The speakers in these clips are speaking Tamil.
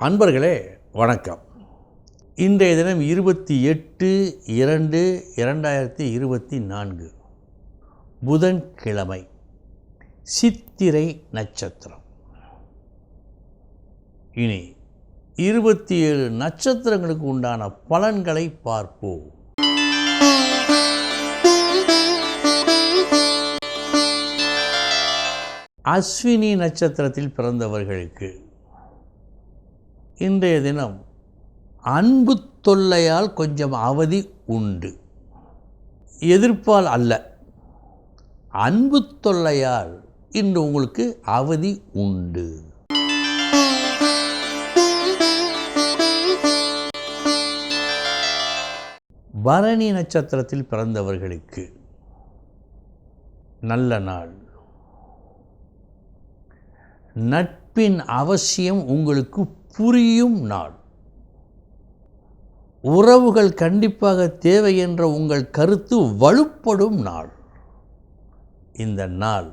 அன்பர்களே வணக்கம். இன்றைய தினம் இருபத்தி எட்டு இரண்டு இரண்டாயிரத்தி இருபத்தி நான்கு. புதன்கிழமை சித்திரை நட்சத்திரம். இனி இருபத்தி ஏழு நட்சத்திரங்களுக்கு உண்டான பலன்களை பார்ப்போம். அஸ்வினி நட்சத்திரத்தில் பிறந்தவர்களுக்கு இன்றைய தினம் அன்பு தொல்லையால் கொஞ்சம் அவதி உண்டு. எதிர்ப்பால் அல்ல. அன்பு தொல்லையால் இன்று உங்களுக்கு அவதி உண்டு. பரணி நட்சத்திரத்தில் பிறந்தவர்களுக்கு நல்ல நாள். நட்பின் அவசியம் உங்களுக்கு புரியும் நாள். உறவுகள் கண்டிப்பாக தேவை என்ற உங்கள் கருத்து வலுப்படும் நாள். இந்த நாள்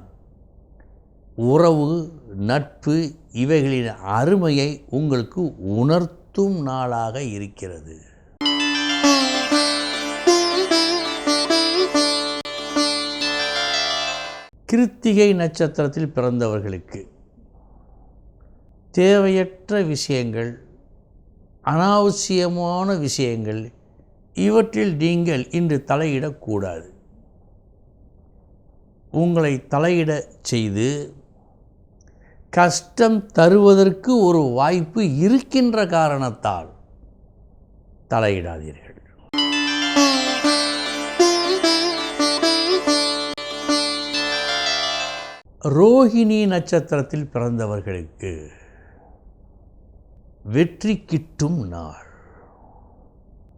உறவு நட்பு இவைகளின் அருமையை உங்களுக்கு உணர்த்தும் நாளாக இருக்கிறது. கிருத்திகை நட்சத்திரத்தில் பிறந்தவர்களுக்கு தேவையற்ற விஷயங்கள் அனாவசியமான விஷயங்கள் இவற்றில் நீங்கள் இன்று தலையிடக்கூடாது. உங்களை தலையிட செய்து கஷ்டம் தருவதற்கு ஒரு வாய்ப்பு இருக்கின்ற காரணத்தால் தலையிடாதீர்கள். ரோஹிணி நட்சத்திரத்தில் பிறந்தவர்களுக்கு வெற்றி கிட்டும் நாள்.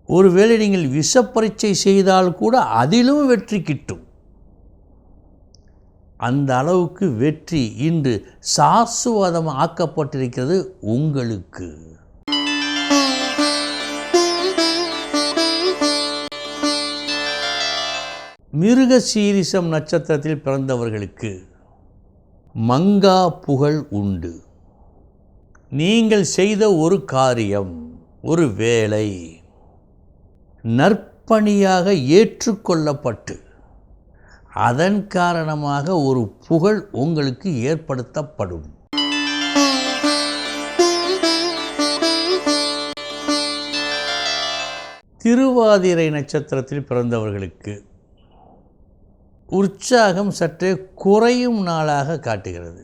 ஒருவேளை நீங்கள் விஷப்பரீட்சை செய்தால் கூட அதிலும் வெற்றி கிட்டும். அந்த அளவுக்கு வெற்றி இன்று சாசுவதம் ஆக்கப்பட்டிருக்கிறது உங்களுக்கு. மிருக சீரிசம் நட்சத்திரத்தில் பிறந்தவர்களுக்கு மங்கா புகழ் உண்டு. நீங்கள் செய்த ஒரு காரியம் ஒரு வேலை நற்பணியாக ஏற்றுக்கொள்ளப்பட்டு அதன் காரணமாக ஒரு புகழ் உங்களுக்கு ஏற்படுத்தப்படும். திருவாதிரை நட்சத்திரத்தில் பிறந்தவர்களுக்கு உற்சாகம் சற்றே குறையும் நாளாக காட்டுகிறது.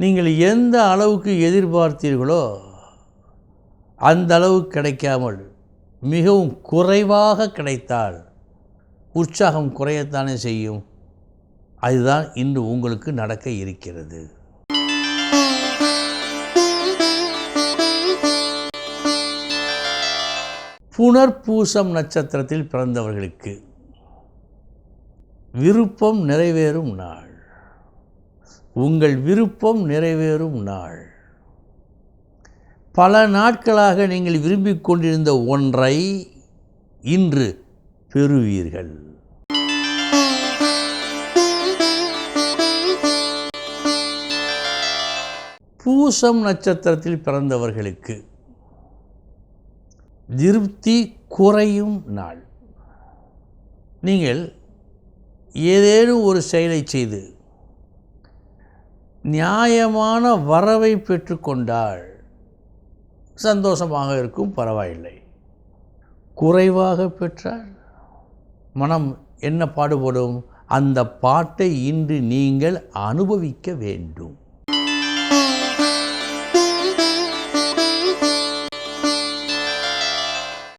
நீங்கள் எந்த அளவுக்கு எதிர்பார்த்தீர்களோ அந்த அளவு கிடைக்காமல் மிகவும் குறைவாக கிடைத்தால் உற்சாகம் குறையத்தானே செய்யும்? அதுதான் இன்று உங்களுக்கு நடக்க இருக்கிறது. புனர்பூசம் நட்சத்திரத்தில் பிறந்தவர்களுக்கு விருப்பம் நிறைவேறும் நாள். உங்கள் விருப்பம் நிறைவேறும் நாள். பல நாட்களாக நீங்கள் விரும்பிக் கொண்டிருந்த ஒன்றை இன்று பெறுவீர்கள். பூசம் நட்சத்திரத்தில் பிறந்தவர்களுக்கு திருப்தி குறையும் நாள். நீங்கள் ஏதேனும் ஒரு செயலை செய்து நியாயமான வரவை பெற்றுக்கொண்டால் சந்தோஷமாக இருக்கும் பரவாயில்லை. குறைவாக பெற்றால் மனம் என்ன பாடுபடும்? அந்த பாட்டை இன்று நீங்கள் அனுபவிக்க வேண்டும்.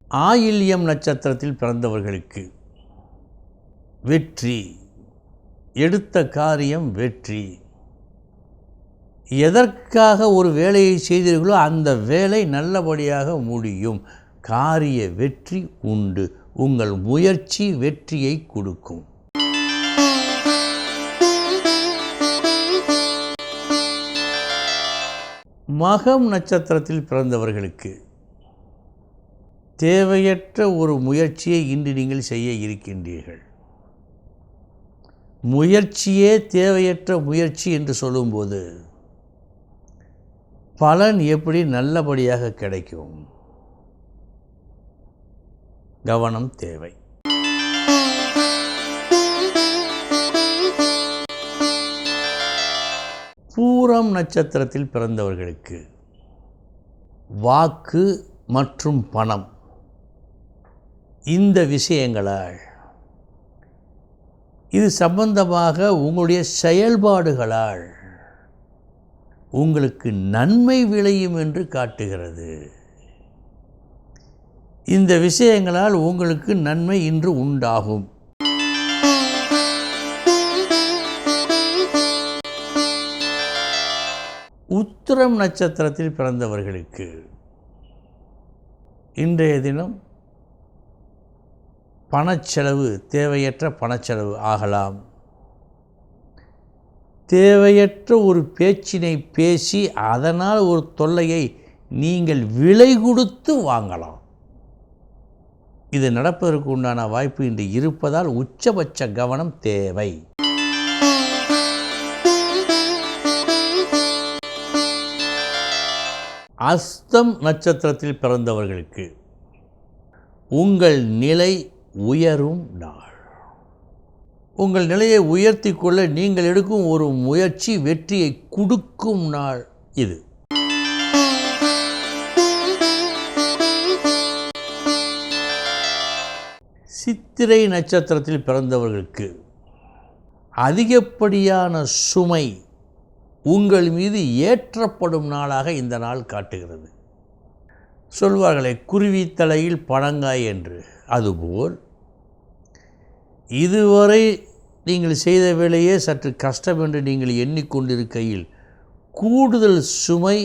ஆயில்யம் நட்சத்திரத்தில் பிறந்தவர்களுக்கு வெற்றி. எடுத்த காரியம் வெற்றி. எதற்காக ஒரு வேலையை செய்தீர்களோ அந்த வேலை நல்லபடியாக முடியும். காரிய வெற்றி உண்டு. உங்கள் முயற்சி வெற்றியை கொடுக்கும். மகம் நட்சத்திரத்தில் பிறந்தவர்களுக்கு தேவையற்ற ஒரு முயற்சியை இன்று நீங்கள் செய்ய இருக்கின்றீர்கள். முயற்சியே தேவையற்ற முயற்சி என்று சொல்லும்போது பலன் எப்படி நல்லபடியாக கிடைக்கும்? கவனம் தேவை. பூரம் நட்சத்திரத்தில் பிறந்தவர்களுக்கு வாக்கு மற்றும் பணம். இந்த விஷயங்களால் இது சம்பந்தமாக உங்களுடைய செயல்பாடுகளால் உங்களுக்கு நன்மை விளையும் என்று காட்டுகிறது. இந்த விஷயங்களால் உங்களுக்கு நன்மை இன்று உண்டாகும். உத்திரம் நட்சத்திரத்தில் பிறந்தவர்களுக்கு இன்றைய தினம் பணச்செலவு தேவையற்ற பணச்செலவு ஆகலாம். தேவையற்ற ஒரு பேச்சினை பேசி அதனால் ஒரு தொல்லையை நீங்கள் விலை கொடுத்து வாங்கலாம். இது நடப்பதற்கு உண்டான வாய்ப்பு இன்று இருப்பதால் உச்சபட்ச கவனம் தேவை. அஸ்தம் நட்சத்திரத்தில் பிறந்தவர்களுக்கு உங்கள் நிலை உயரும் நாள். உங்கள் நிலையை உயர்த்தி கொள்ள நீங்கள் எடுக்கும் ஒரு முயற்சி வெற்றியை கொடுக்கும் நாள் இது. சித்திரை நட்சத்திரத்தில் பிறந்தவர்களுக்கு அதிகப்படியான சுமை உங்கள் மீது ஏற்றப்படும் நாளாக இந்த நாள் காட்டுகிறது. சொல்வார்களே குருவி தலையில் பழங்காய் என்று. அதுபோல் இதுவரை நீங்கள் செய்த வேலையே சற்று கஷ்டம் என்று நீங்கள் எண்ணிக்கொண்டிருக்கையில் கூடுதல் சுமை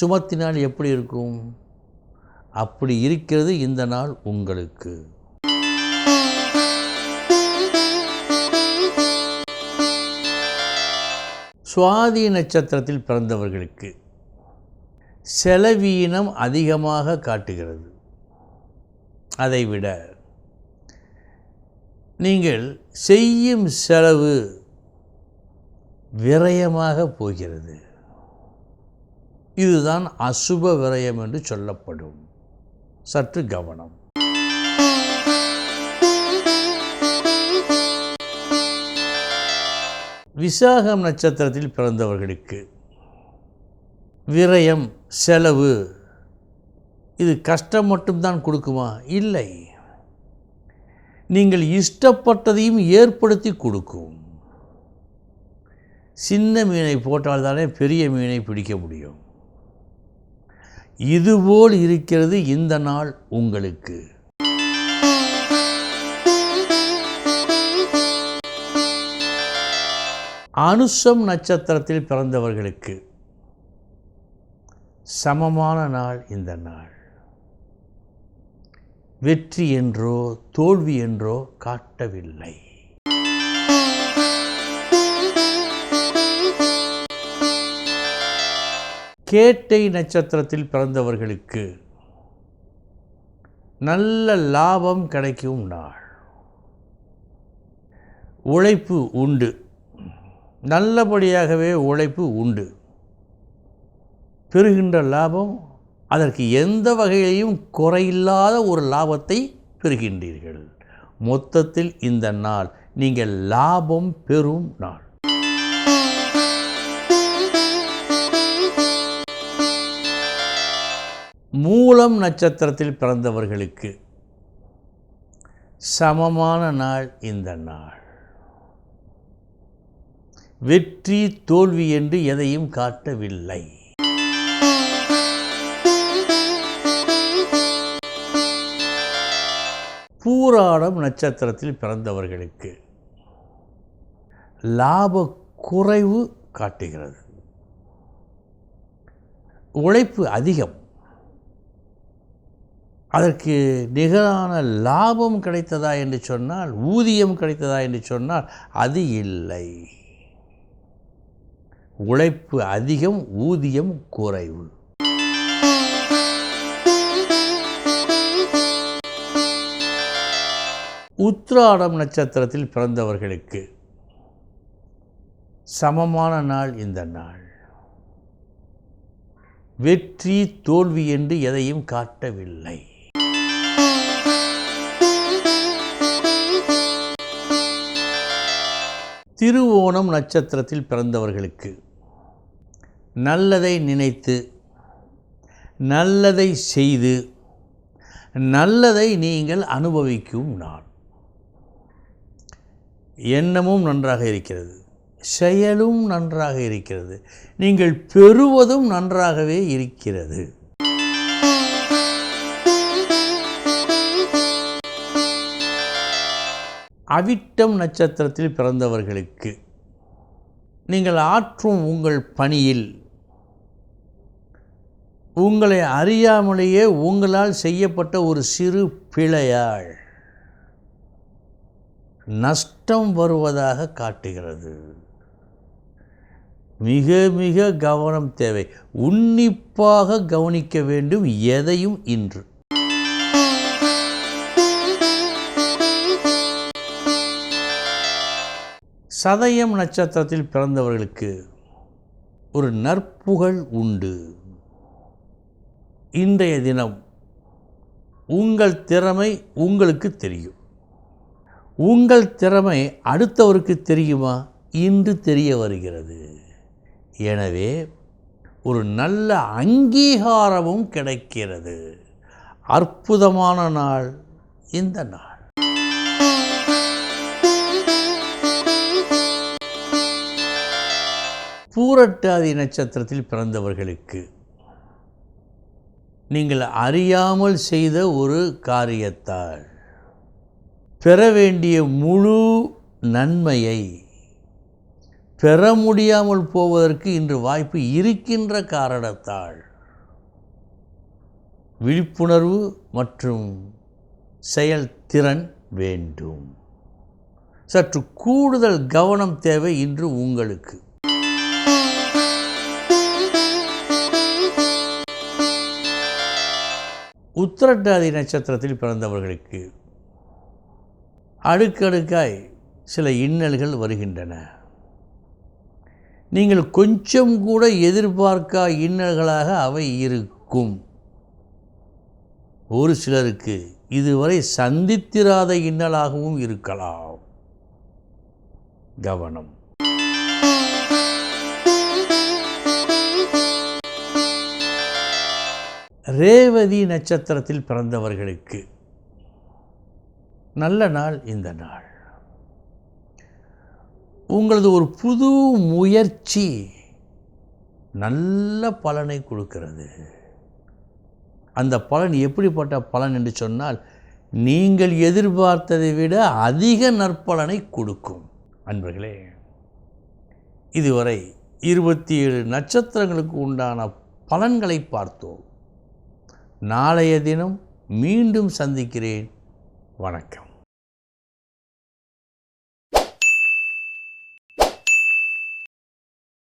சுமத்தினால் எப்படி இருக்கும்? அப்படி இருக்கிறது இந்த நாள் உங்களுக்கு. சுவாதி நட்சத்திரத்தில் பிறந்தவர்களுக்கு செலவீனம் அதிகமாக காட்டுகிறது. அதைவிட நீங்கள் செய்யும் செலவு விரயமாக போகிறது. இதுதான் அசுப விரயம் என்று சொல்லப்படும். சற்று கவனம். விசாகம் நட்சத்திரத்தில் பிறந்தவர்களுக்கு விரயம் செலவு இது கஷ்டம் மட்டும்தான் கொடுக்குமா? இல்லை. நீங்கள் இஷ்டப்பட்டதையும் ஏற்படுத்தி கொடுக்கும். சின்ன மீனை போட்டால் தானே பெரிய மீனை பிடிக்க முடியும். இதுபோல் இருக்கிறது இந்த நாள் உங்களுக்கு. அனுஷம் நட்சத்திரத்தில் பிறந்தவர்களுக்கு சமமான நாள் இந்த நாள். வெற்றி என்றோ தோல்வி என்றோ காட்டவில்லை. கேட்டை நட்சத்திரத்தில் பிறந்தவர்களுக்கு நல்ல லாபம் கிடைக்கும் நாள். உழைப்பு உண்டு. நல்லபடியாகவே உழைப்பு உண்டு. பெறுகின்ற லாபம் அதற்கு எந்த வகையிலையும் குறையில்லாத ஒரு லாபத்தை பெறுகின்றீர்கள். மொத்தத்தில் இந்த நாள் நீங்கள் லாபம் பெறும் நாள். மூலம் நட்சத்திரத்தில் பிறந்தவர்களுக்கு சமமான நாள் இந்த நாள். வெற்றி தோல்வி என்று எதையும் காட்டவில்லை. பூராடம் நட்சத்திரத்தில் பிறந்தவர்களுக்கு லாப குறைவு காட்டுகிறது. உழைப்பு அதிகம். அதற்கு நிகரான லாபம் கிடைத்ததா என்று சொன்னால் ஊதியம் கிடைத்ததா என்று சொன்னால் அது இல்லை. உழைப்பு அதிகம் ஊதியம் குறைவு. உத்ராடம் நட்சத்திரத்தில் பிறந்தவர்களுக்கு சமமான நாள் இந்த நாள். வெற்றி தோல்வி என்று எதையும் காட்டவில்லை. திருவோணம் நட்சத்திரத்தில் பிறந்தவர்களுக்கு நல்லதை நினைத்து நல்லதை செய்து நல்லதை நீங்கள் அனுபவிக்கும் நாள். எண்ணமும் நன்றாக இருக்கிறது. செயலும் நன்றாக இருக்கிறது. நீங்கள் பெறுவதும் நன்றாகவே இருக்கிறது. அவிட்டம் நட்சத்திரத்தில் பிறந்தவர்களுக்கு நீங்கள் ஆற்றும் உங்கள் பணியில் உங்களை அறியாமலேயே உங்களால் செய்யப்பட்ட ஒரு சிறு பிழையாள் நஷ்டம் வருவதாக காட்டுகிறது. மிக மிக கவனம் தேவை. உன்னிப்பாக கவனிக்க வேண்டும் எதையும் இன்று. சதயம் நட்சத்திரத்தில் பிறந்தவர்களுக்கு ஒரு நற்புகழ் உண்டு. இன்றைய தினம் உங்கள் திறமை உங்களுக்கு தெரியும். உங்கள் திறமை அடுத்தவருக்கு தெரியுமா? இன்று தெரிய வருகிறது. எனவே ஒரு நல்ல அங்கீகாரமும் கிடைக்கிறது. அற்புதமான நாள் இந்த நாள். பூரட்டாதி நட்சத்திரத்தில் பிறந்தவர்களுக்கு நீங்கள் அறியாமல் செய்த ஒரு காரியத்தால் பெற வேண்டிய முழு நன்மையை பெற முடியாமல் போவதற்கு இன்று வாய்ப்பு இருக்கின்ற காரணத்தால் விழிப்புணர்வு மற்றும் செயல்திறன் வேண்டும். சற்று கூடுதல் கவனம் தேவை இன்று உங்களுக்கு. உத்திரட்டாதி நட்சத்திரத்தில் பிறந்தவர்களுக்கு அடுக்கடுக்காய் சில இன்னல்கள் வருகின்றன. நீங்கள் கொஞ்சம் கூட எதிர்பார்க்கா இன்னல்களாக அவை இருக்கும். ஒரு சிலருக்கு இதுவரை சந்தித்திராத இன்னலாகவும் இருக்கலாம். கவனம். ரேவதி நட்சத்திரத்தில் பிறந்தவர்களுக்கு நல்ல நாள் இந்த நாள். உங்களது ஒரு புது முயற்சி நல்ல பலனை கொடுக்கிறது. அந்த பலன் எப்படிப்பட்ட பலன் என்று சொன்னால் நீங்கள் எதிர்பார்த்ததை விட அதிக நற்பலனை கொடுக்கும். அன்பர்களே இதுவரை இருபத்தி ஏழு நட்சத்திரங்களுக்கு உண்டான பலன்களை பார்த்தோம். நாளைய தினம் மீண்டும் சந்திக்கிறேன். வணக்கம்.